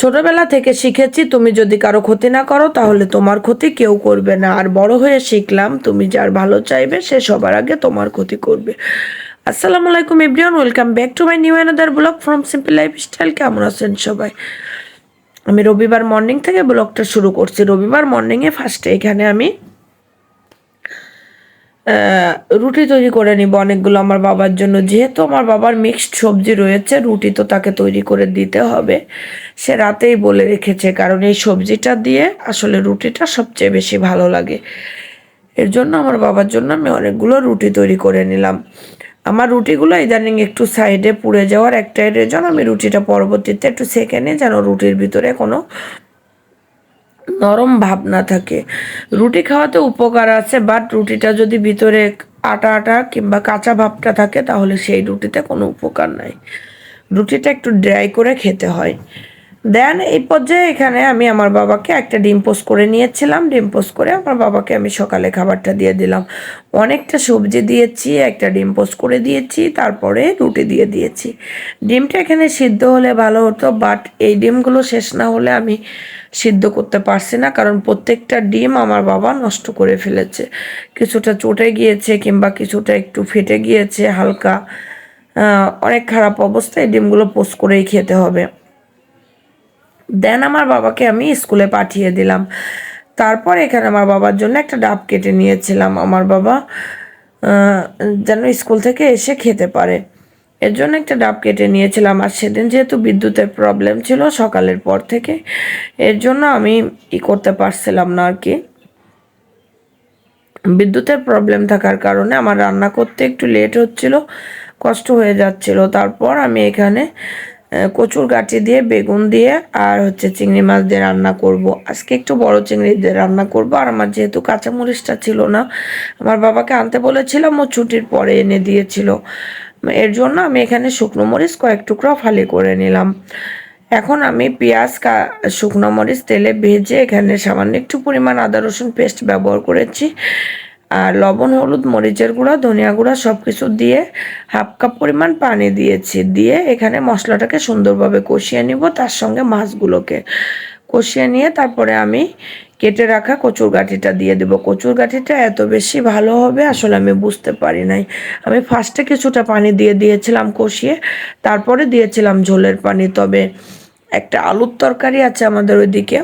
ছোটবেলা থেকে শিখেছি, তুমি যদি কারও ক্ষতি না করো, তাহলে তোমার ক্ষতি কেউ করবে না। আর বড় হয়ে শিখলাম, তুমি যার ভালো চাইবে, সে সবার আগে তোমার ক্ষতি করবে। আসসালামু আলাইকুম everyone, welcome back to my new another blog from simple life style কেমন আছেন সবাই? আমি রবিবার মর্নিং থেকে ব্লগটা শুরু করছি। রবিবার মর্নিংয়ে ফার্স্টে এখানে আমি রুটি তৈরি করে নিব অনেকগুলো আমার বাবার জন্য। যেহেতু আমার বাবার মিক্সড সবজি রয়েছে, রুটি তো তাকে তৈরি করে দিতে হবে। সে রাতেই বলে রেখেছে, কারণ এই সবজিটা দিয়ে আসলে রুটিটা সবচেয়ে বেশি ভালো লাগে। এর জন্য আমার বাবার জন্য আমি অনেকগুলো রুটি তৈরি করে নিলাম। আমার রুটিগুলো ইদানিং একটু সাইডে পুড়ে যাওয়ার একটাই রেজন আমি রুটিটা পরবর্তীতে একটু সেঁকে নিই, যেন রুটির ভিতরে কোনো নরম ভাব না থাকে। রুটি খাওয়াতে উপকার আছে বাট রুটিটা যদি ভিতরে আটা আটা কিংবা কাঁচা ভাবটা থাকে, তাহলে সেই রুটিতে কোনো উপকার নাই। রুটিটা একটু ড্রাই করে খেতে হয়। দেন এই পর্যায়ে এখানে আমি আমার বাবাকে একটা ডিম পোস্ট করে নিয়েছিলাম। ডিম পোস্ট করে আমার বাবাকে আমি সকালে খাবারটা দিয়ে দিলাম। অনেকটা সবজি দিয়েছি, একটা ডিম পোস্ট করে দিয়েছি, তারপরে রুটি দিয়ে দিয়েছি। ডিমটা এখানে সিদ্ধ হলে ভালো হতো বাট এই ডিমগুলো শেষ না হলে আমি সিদ্ধ করতে পারছি না, কারণ প্রত্যেকটা ডিম আমার বাবা নষ্ট করে ফেলেছে। কিছুটা চটে গিয়েছে কিংবা কিছুটা একটু ফেটে গিয়েছে, হালকা অনেক খারাপ অবস্থায় ডিমগুলো পোস্ট করেই খেতে হবে। দেন আমার বাবাকে আমি স্কুলে পাঠিয়ে দিলাম। তারপর এখানে আমার বাবার জন্য একটা ডাব কেটে নিয়েছিলাম। আমার বাবা যেন স্কুল থেকে এসে খেতে পারে। এর জন্য একটা ডাব কেটে নিয়েছিলাম আর সেদিন যেহেতু বিদ্যুতের প্রবলেম ছিল সকালের পর থেকে, এর জন্য আমি ই করতে পারছিলাম না আর কি। বিদ্যুতের প্রবলেম থাকার কারণে আমার রান্না করতে একটু লেট হচ্ছিল, কষ্ট হয়ে যাচ্ছিল। তারপর আমি এখানে কচুর গাঁটি দিয়ে, বেগুন দিয়ে আর হচ্ছে চিংড়ি মাছ দিয়ে রান্না করব। আজকে একটু বড় চিংড়ি দিয়ে রান্না করব আর আমার যেহেতু কাঁচামরিচটা ছিল না, আমার বাবাকে আনতে বলেছিলাম ও ছুটির পরে এনে দিয়েছিল। এর জন্য আমি এখানে শুকনো মরিচ কয়েক টুকরা ফালি করে নিলাম। এখন আমি পেঁয়াজ কা- শুকনো মরিচ তেলে ভেজে এখানে সামান্য একটু পরিমাণ আদা, রসুন পেস্ট ব্যবহার করেছি। আর লবণ, হলুদ, মরিচের গুঁড়া, ধনিয়া গুঁড়া সব কিছু দিয়ে হাফ কাপ পরিমাণ পানি দিয়েছি। দিয়ে এখানে মশলাটাকে সুন্দরভাবে কষিয়ে নিব, তার সঙ্গে মাছগুলোকে। কষিয়ে নিয়ে তারপরে আমি কেটে রাখা কচুর গাঠিটা দিয়ে দেবো। কচুর গাঠিটা এত বেশি ভালো হবে আসলে আমি বুঝতে পারি নাই। আমি ফার্স্টে কিছুটা পানি দিয়ে দিয়েছিলাম কষিয়ে, তারপরে দিয়েছিলাম ঝোলের পানি। তবে একটা আলুর তরকারি আছে আমাদের ওইদিকে।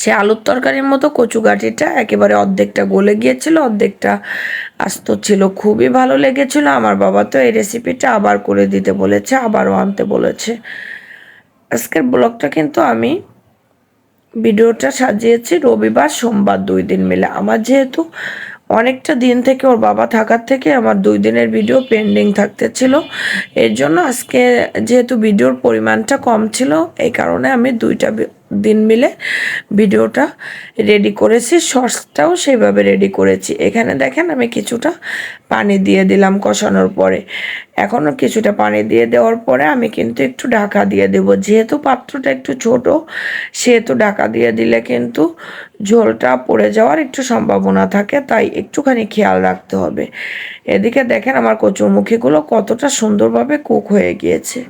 সে আলুর তরকারির মতো কচু গাঠিটা একেবারে অর্ধেকটা গলে গিয়েছিল, অর্ধেকটা আস্ত ছিল। খুবই ভালো লেগেছিল। আমার বাবা তো এই রেসিপিটা আবার করে দিতে বলেছে, আবারও আনতে বলেছে। আজকের ব্লগটা কিন্তু আমি ভিডিওটা সাজিয়েছি রবিবার, সোমবার দুই দিন মিলে। আমার যেহেতু অনেকটা দিন থেকে ওর বাবা থাকার থেকে আমার দুই দিনের ভিডিও পেন্ডিং থাকতে ছিল, এর জন্য আজকে যেহেতু ভিডিওর পরিমাণটা কম ছিল, এই কারণে আমি দুইটা দিন মিলে ভিডিওটা রেডি করেছি শর্টসটাও সেইভাবে রেডি করেছি। এখানে দেখেন আমি কিছুটা পানি দিয়ে দিলাম কষানোর পরে। এখনও কিছুটা পানি দিয়ে দেওয়ার পরে আমি কিন্তু একটু ঢাকা দিয়ে দেবো। যেহেতু পাত্রটা একটু ছোট, সেহেতু ঢাকা দিয়ে দিলে কিন্তু ঝোলটা পড়ে যাওয়ার একটু সম্ভাবনা থাকে, তাই একটুখানি খেয়াল রাখতে হবে। এদিকে দেখেন আমার কচুরমুখীগুলো কতটা সুন্দরভাবে কুক হয়ে গিয়েছে।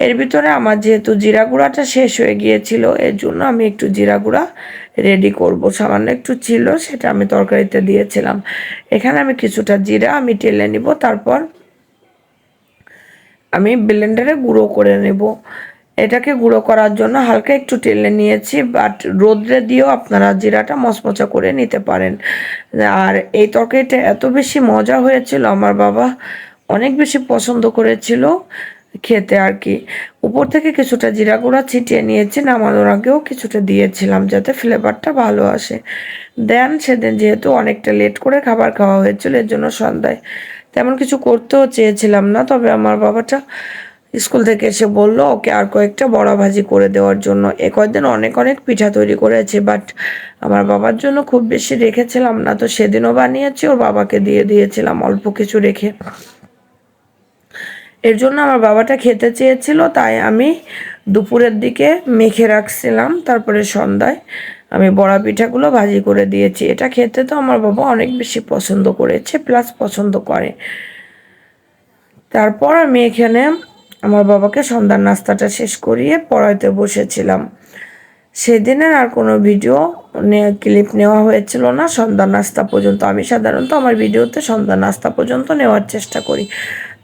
এর ভিতরে আমার যেহেতু জিরা গুঁড়াটা শেষ হয়ে গিয়েছিল, এর জন্য আমি একটু জিরা গুঁড়া রেডি করব। সামান্য একটু ছিল, সেটা আমি তরকারিতে দিয়েছিলাম। এখানে আমি কিছুটা জিরা আমি টেলে নিব, তারপর আমি ব্লেন্ডারে গুঁড়ো করে নেব। এটাকে গুঁড়ো করার জন্য হালকা একটু টেলে নিয়েছি বাট রোদ্রে দিয়েও আপনারা জিরাটা মচমচা করে নিতে পারেন। আর এই তরকারিটা এত বেশি মজা হয়েছিল, আমার বাবা অনেক বেশি পছন্দ করেছিল। খেতে আর কি। উপর থেকে কিছুটা জিরা গুঁড়া ছিটিয়ে নিয়েছি, নামানোর আগেও কিছুটা দিয়েছিলাম যাতে ফ্লেভারটা ভালো আসে। দেন সেদিন যেহেতু অনেকটা লেট করে খাবার খাওয়া হয়েছিল, এর জন্য সন্ধ্যায় তেমন কিছু করতেও চেয়েছিলাম না, তবে আমার বাবাটা স্কুল থেকে এসে বলল, ওকে আর কয়েকটা বড়া ভাজি করে দেওয়ার জন্য। এ কয়েকদিন অনেক অনেক পিঠা তৈরি করেছে বাট আমার বাবার জন্য খুব বেশি রেখেছিলাম না, তো সেদিনও বানিয়েছি, ওর বাবাকে দিয়ে দিয়েছিলাম অল্প কিছু রেখে। এর জন্য আমার বাবাটা খেতে চেয়েছিল, তাই আমি দুপুরের দিকে মেখে রাখছিলাম, তারপরে সন্ধ্যায় আমি বড়া পিঠাগুলো ভাজি করে দিয়েছি। এটা খেতে তো আমার বাবা অনেক বেশি পছন্দ করেছে প্লাস পছন্দ করে। তারপর আমি এখানে আমার বাবাকে সন্ধ্যার নাস্তাটা শেষ করিয়ে পড়াইতে বসেছিলাম। সেদিনের আর কোনো ভিডিও ক্লিপ নেওয়া হয়েছিল না সন্ধ্যা নাস্তা পর্যন্ত। আমি সাধারণত আমার ভিডিওতে সন্ধ্যা নাস্তা পর্যন্ত নেওয়ার চেষ্টা করি।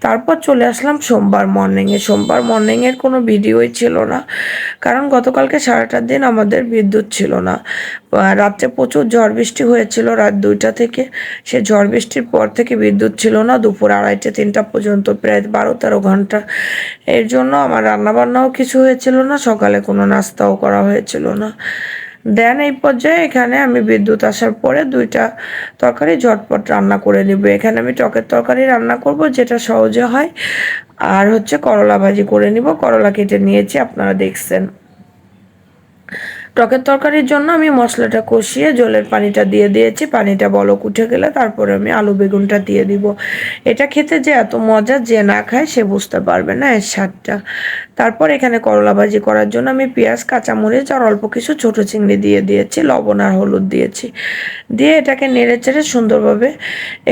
তারপর চলে আসলাম সোমবার মর্নিংয়ে সোমবার মর্নিংয়ের কোনো ভিডিওই ছিল না, কারণ গতকালকে সারাটা দিন আমাদের বিদ্যুৎ ছিল না। রাত্রে প্রচুর ঝড় বৃষ্টি হয়েছিল রাত দুইটা থেকে। সে ঝড় বৃষ্টির পর থেকে বিদ্যুৎ ছিল না, দুপুর আড়াইটে তিনটা পর্যন্ত, প্রায় বারো তেরো ঘণ্টা। এর জন্য আমার রান্নাবান্নাও কিছু হয়েছিল না, সকালে কোনো নাস্তাও করা হয়েছিল না। দেন এই পর্যায়ে এখানে আমি বিদ্যুৎ আসার পরে দুইটা তরকারি ঝটপট রান্না করে নিব। এখানে আমি টকের তরকারি রান্না করব, যেটা সহজে হয়। আর হচ্ছে করলা ভাজি করে নিব। করলা কেটে নিয়েছি, আপনারা দেখছেন। টকের তরকারির জন্য আমি মশলাটা কষিয়ে জলের পানিটা দিয়ে দিয়েছি। পানিটা বলক উঠে গেলে তারপরে আমি আলু বেগুনটা দিয়ে দিব। এটা খেতে যে এত মজা যে না খায় সে বুঝতে পারবে না, এর স্বাদটা। তারপর এখানে করলা ভাজি করার জন্য আমি পেঁয়াজ, কাঁচামরিচ আর অল্প কিছু ছোট চিংড়ি দিয়ে দিয়েছি, লবণ আর হলুদ দিয়েছি। দিয়ে এটাকে নেড়ে চেড়ে সুন্দরভাবে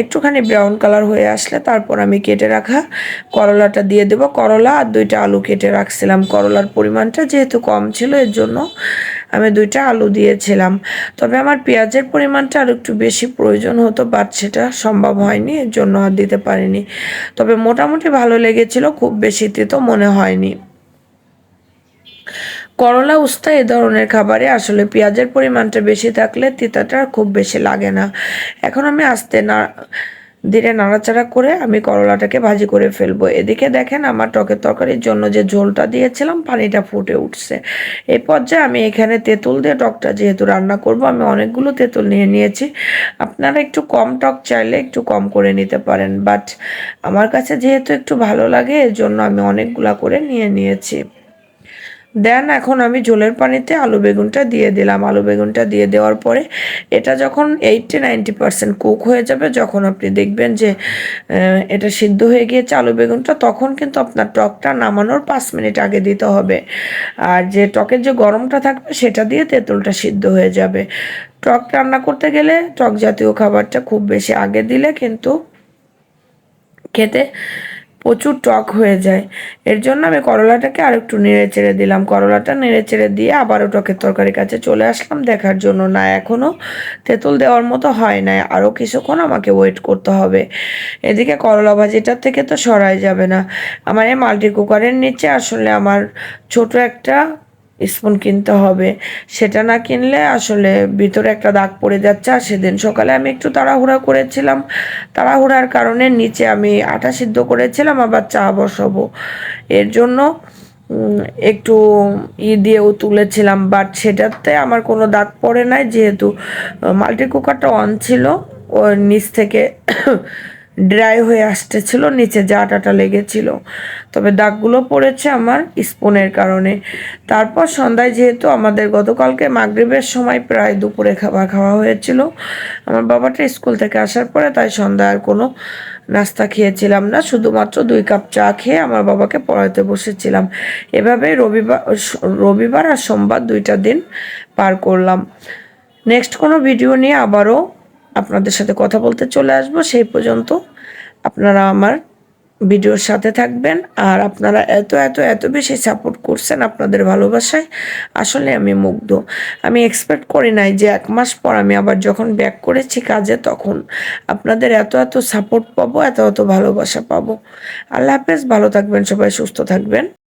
একটুখানি ব্রাউন কালার হয়ে আসলে তারপর আমি কেটে রাখা করলাটা দিয়ে দেবো। করলা আর দুইটা আলু কেটে রাখছিলাম। করলার পরিমাণটা যেহেতু কম ছিল, এর জন্য আমি দুইটা আলু দিয়েছিলাম। তবে আমার পেঁয়াজের পরিমাণটা আর একটু বেশি প্রয়োজন হতো বাট সেটা সম্ভব হয়নি, এর জন্য আর দিতে পারিনি। তবে মোটামুটি ভালো লেগেছিল, খুব বেশি তো মনে হয়নি। করলা উস্তা এ ধরনের খাবারে আসলে পেঁয়াজের পরিমাণটা বেশি থাকলে তিতাটা খুব বেশি লাগে না। এখন আমি আস্তে না, ধীরে নাড়াচাড়া করে আমি করলাটাকে ভাজি করে ফেলব। এদিকে দেখেন আমার টকের তরকারির জন্য যে ঝোলটা দিয়েছিলাম, পানিটা ফুটে উঠছে। এই পর্যায়ে আমি এখানে তেঁতুল দিয়ে টকটা যেহেতু রান্না করব, আমি অনেকগুলো তেঁতুল নিয়ে নিয়েছি। আপনারা একটু কম টক চাইলে একটু কম করে নিতে পারেন, বাট আমার কাছে যেহেতু একটু ভালো লাগে, এর জন্য আমি অনেকগুলা করে নিয়ে নিয়েছি। দেন এখন আমি ঝোলের পানিতে আলু বেগুনটা দিয়ে দিলাম। আলু বেগুনটা দিয়ে দেওয়ার পরে এটা যখন এইটটি নাইনটি পার্সেন্ট কুক হয়ে যাবে, যখন আপনি দেখবেন যে এটা সিদ্ধ হয়ে গিয়েছে আলু বেগুনটা, তখন কিন্তু আপনার টকটা নামানোর পাঁচ মিনিট আগে দিতে হবে। আর যে টকের যে গরমটা থাকবে, সেটা দিয়ে তেঁতুলটা সিদ্ধ হয়ে যাবে। টক রান্না করতে গেলে টক জাতীয় খাবারটা খুব বেশি আগে দিলে কিন্তু খেতে প্রচুর টক হয়ে যায়। এর জন্য আমি করলাটাকে আর একটু নেড়ে চেড়ে দিলাম। করলাটা নেড়ে চেড়ে দিয়ে আবারও টকের তরকারির কাছে চলে আসলাম দেখার জন্য। না এখনও তেঁতুল দেওয়ার মতো হয় না আরও কিছুক্ষণ আমাকে ওয়েট করতে হবে। এদিকে করলা ভাজিটার থেকে তো সরাই যাবে না। আমার এই মাল্টি কুকারের নিচে আসলে আমার ছোট একটা স্পুন কিনতে হবে। সেটা না কিনলে আসলে ভিতরে একটা দাগ পড়ে যাচ্ছে। আর সেদিন সকালে আমি একটু তাড়াহুড়া করেছিলাম। তাড়াহুড়ার কারণে নিচে আমি আটা সিদ্ধ করেছিলাম, আবার চা বসাবো। এর জন্য একটু ই দিয়েও তুলেছিলাম বাট সেটাতে আমার কোনো দাগ পড়ে নাই। যেহেতু মাল্টি কুকারটা অন ছিল, ওর নিচ থেকে ড্রাই হয়ে আসতেছিল, নিচে যা টাটা লেগেছিল। তবে দাগগুলো পড়েছে আমার স্পুনের কারণে। তারপর সন্ধ্যায় যেহেতু আমাদের গতকালকে মাগরীবের সময় প্রায় দুপুরে খাবার খাওয়া হয়েছিল, আমার বাবাটা স্কুল থেকে আসার পরে তাই সন্ধ্যায় আর কোনো নাস্তা খেয়েছিলাম না। শুধুমাত্র দুই কাপ চা খেয়ে আমার বাবাকে পড়াতে বসেছিলাম। এভাবে রবিবার রবিবার আর সোমবার দুইটা দিন পার করলাম। নেক্সট কোনো ভিডিও নিয়ে আবারও আপনাদের সাথে কথা বলতে চলে আসব। সেই পর্যন্ত আপনারা আমার ভিডিওর সাথে থাকবেন। আর আপনারা এত এত এত বেশি সাপোর্ট করছেন আপনাদের ভালোবাসায়, আসলে আমি মুগ্ধ। আমি এক্সপেক্ট করি নাই যে এক মাস পর আমি আবার যখন ব্যাক করেছি কাজে, তখন আপনাদের এত এত সাপোর্ট পাবো, এত এত ভালোবাসা পাবো। আল্লাহ হাফেজ, ভালো থাকবেন, সবাই সুস্থ থাকবেন।